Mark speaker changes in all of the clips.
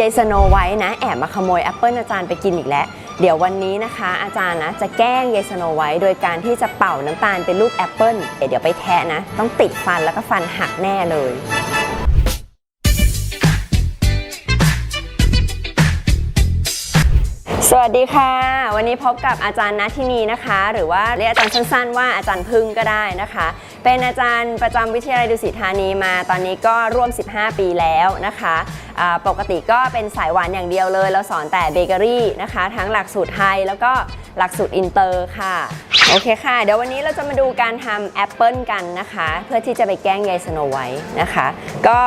Speaker 1: ยายสโนไว้นะแอบมาขโมยแอปเปิลอาจารย์ไปกินอีกแล้ว เดี๋ยววันนี้นะคะ อาจารย์นะจะแกล้งยายสโนไว้โดยการที่จะเป่าน้ำตาลเป็นลูกแอปเปิลเดี๋ยวไปแทะนะ ต้องติดฟันแล้วก็ฟันหักแน่เลยสวัสดีค่ะ วันนี้พบกับอาจารย์นัทินีนะคะ หรือว่าเรียกอาจารย์สั้นๆว่าอาจารย์พึ่งก็ได้นะคะ เป็นอาจารย์ประจำวิทยาลัยดุสิตธานีมาตอนนี้ก็ร่วม 15 ปีแล้วนะคะปกติก็เป็นสายหวานอย่างเดียวเลย เราสอนแต่เบเกอรี่นะคะ ทั้งหลักสูตรไทยแล้วก็หลักสูตรอินเตอร์ค่ะ โอเคค่ะ เดี๋ยววันนี้เราจะมาดูการทำแอปเปิลกันนะคะ เพื่อที่จะไปแกล้งยายสโนไว้นะคะ ก็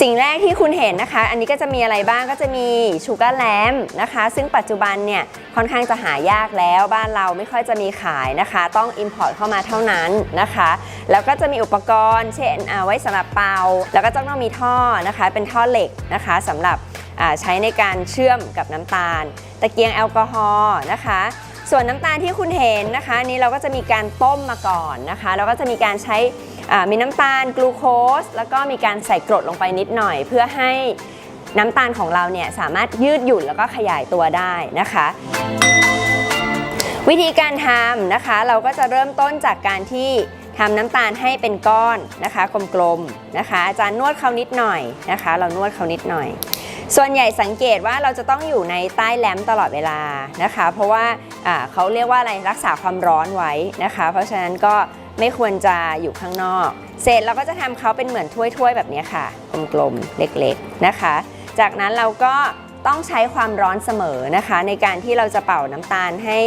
Speaker 1: สิ่งแรกที่คุณเห็นนะคะ อันนี้ก็จะมีอะไรบ้างก็จะมีชูการ์แลมนะคะ ซึ่งปัจจุบันเนี่ยค่อนข้างจะหายากแล้วบ้านเราไม่ค่อยจะมีขายนะคะ ต้อง Import เข้ามาเท่านั้นนะคะ แล้วก็จะมีอุปกรณ์ เช่นไว้สำหรับเป่า แล้วก็จะต้องมีท่อนะคะ เป็นท่อเหล็กนะคะสำหรับใช้ในการเชื่อมกับน้ำตาล ตะเกียงแอลกอฮอล์นะคะส่วนน้ำตาลที่คุณเห็นนะคะนี้เราก็จะมีการต้มมาก่อนนะคะแล้วก็จะมีการใช้มีน้ำตาลกลูโคสแล้วก็มีการใส่กรดลงไปนิดหน่อย เพื่อให้น้ำตาลของเราเนี่ยสามารถยืดหยุ่นแล้วก็ขยายตัวได้นะคะ วิธีการทำนะคะ เราก็จะเริ่มต้นจากการที่ ทำน้ำตาลให้เป็นก้อนนะคะกลมๆนะคะ อาจารย์นวดเขานิดหน่อยนะคะ เรานวดเขานิดหน่อย ส่วนใหญ่สังเกตว่าเราจะต้องอยู่ในใต้แลมตลอดเวลานะคะ เพราะว่าอ่าเขาเรียกว่าอะไรรักษาความร้อนไว้นะคะ เพราะฉะนั้นก็ไม่ควรจะอยู่ข้างนอก เสร็จเราก็จะทำเขาเป็นเหมือนถ้วยๆแบบนี้ค่ะกลมๆเล็กๆนะคะ จากนั้นเราก็ ต้องใช้ความร้อนเสมอนะคะ ในการที่เราจะเป่าน้ำตาลให้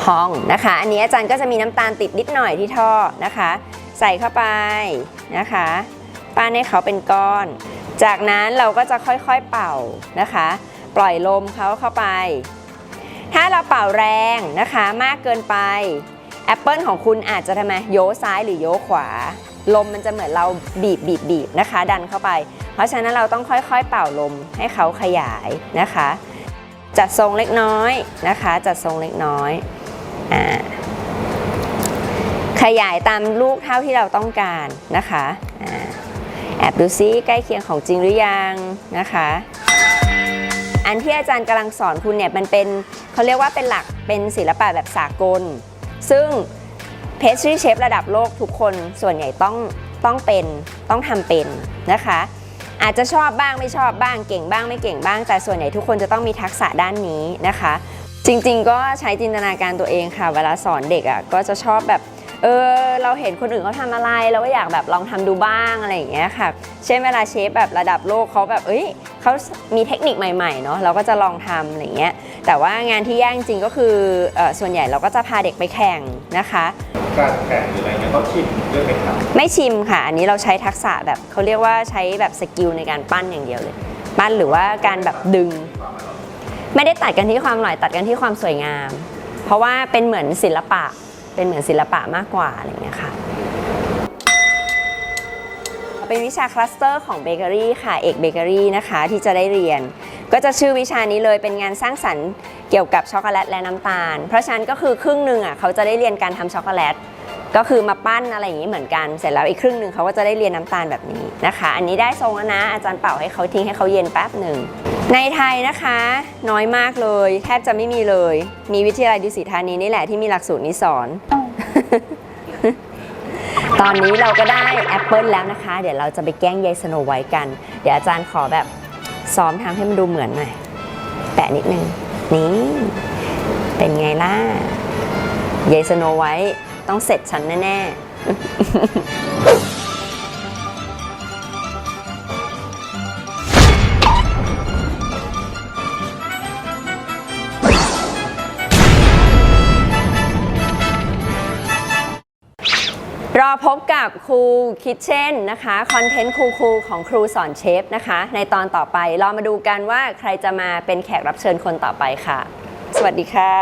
Speaker 1: พองนะคะ อันนี้อาจารย์ก็จะมีน้ำตาลติดนิดหน่อยที่ท่อนะคะ ใส่เข้าไปนะคะปั้นให้เขาเป็นก้อน จากนั้นเราก็จะค่อยๆเป่านะคะ ปล่อยลมเขาเข้าไป ถ้าเราเป่าแรงนะคะมากเกินไปแอปเปิลของคุณอาจจะทำไมโยซ้ายหรือโยขวา ลมมันจะเหมือนเราบีบบีบบีบนะคะ ดันเข้าไป เพราะฉะนั้นเราต้องค่อยๆ เป่าลมให้เขาขยายนะคะ จัดทรงเล็กน้อยนะคะ จัดทรงเล็กน้อยอ่าขยายตามลูกเท่าที่เราต้องการนะคะอ่าแอบดูซิใกล้เคียงของจริงหรือยังนะคะ อันที่อาจารย์กำลังสอนคุณเนี่ยมันเป็นเขาเรียกว่าเป็นหลักเป็นศิลปะแบบสากล ซึ่ง pastry chef ระดับโลกทุกคนส่วนใหญ่ต้องต้องเป็นต้องทำเป็นนะคะ อาจจะชอบบ้างไม่ชอบบ้างเก่งบ้างไม่เก่งบ้าง แต่ส่วนใหญ่ทุกคนจะต้องมีทักษะด้านนี้นะคะ จริงๆ ก็ใช้จินตนาการตัวเองค่ะ เวลาสอนเด็กอะ่ะก็จะชอบแบบเออเราเห็นคนอื่นเขาทำอะไรเราก็อยากแบบลองทำดูบ้างอะไรอย่างเงี้ยค่ะเช่นเวลาเชฟแบบระดับโลกเขาแบบเอ้ยเขามีเทคนิคใหม่ๆเนาะเราก็จะลองทำอะไรอย่างเงี้ย แต่ว่างานที่ยากจริงๆก็คือเออส่วนใหญ่เราก็จะพาเด็กไปแข่งนะคะ
Speaker 2: การแข่งหรืออะไรเงี้ยต้องชิมด้วยไหมครับ
Speaker 1: ไม่ชิมค่ะ อันนี้เราใช้ทักษะแบบเขาเรียกว่าใช้แบบสกิลในการปั้นอย่างเดียวเลย ปั้นหรือว่าการแบบดึง ไม่ได้ตัดกันที่ความอร่อยตัดกันที่ความสวยงาม เพราะว่าเป็นเหมือนศิลปะเป็นเหมือนศิลปะมากกว่าอะไรอย่างเงี้ยค่ะเป็นวิชาคลัสเตอร์ของเบเกอรี่ค่ะ เอกเบเกอรี่นะคะที่จะได้เรียน ก็จะชื่อวิชานี้เลยเป็นงานสร้างสรรค์เกี่ยวกับช็อกโกแลตและน้ำตาล เพราะฉะนั้นก็คือครึ่งหนึ่งอะเขาจะได้เรียนการทำช็อกโกแลตก็คือมาปั้นอะไรอย่างนี้เหมือนกัน เสร็จแล้วอีกครึ่งหนึ่งเขาก็จะได้เรียนน้ำตาลแบบนี้นะคะ อันนี้ได้ทรงแล้วนะ อาจารย์เป่าให้เขาทิ้งให้เขาเย็นแป๊บหนึ่ง ในไทยนะคะ น้อยมากเลย แทบจะไม่มีเลย มีวิทยาลัยดุสิตธานีนี่แหละที่มีหลักสูตรนี้สอน ตอนนี้เราก็ได้แอปเปิลแล้วนะคะ เดี๋ยวเราจะไปแกล้งยายสโนไวท์กัน เดี๋ยวอาจารย์ขอแบบ ซ้อมทำให้มันดูเหมือนหน่อย แปะนิดนึง นี่ เป็นไงล่ะยายสโนไว้ต้องเสร็จฉันแน่ ๆ รอพบกับครูคิทเช่นนะคะคอนเทนต์ครูครูของครูสอนเชฟนะคะ ในตอนต่อไปเรามาดูกันว่าใครจะมาเป็นแขกรับเชิญคนต่อไปค่ะ สวัสดีค่ะ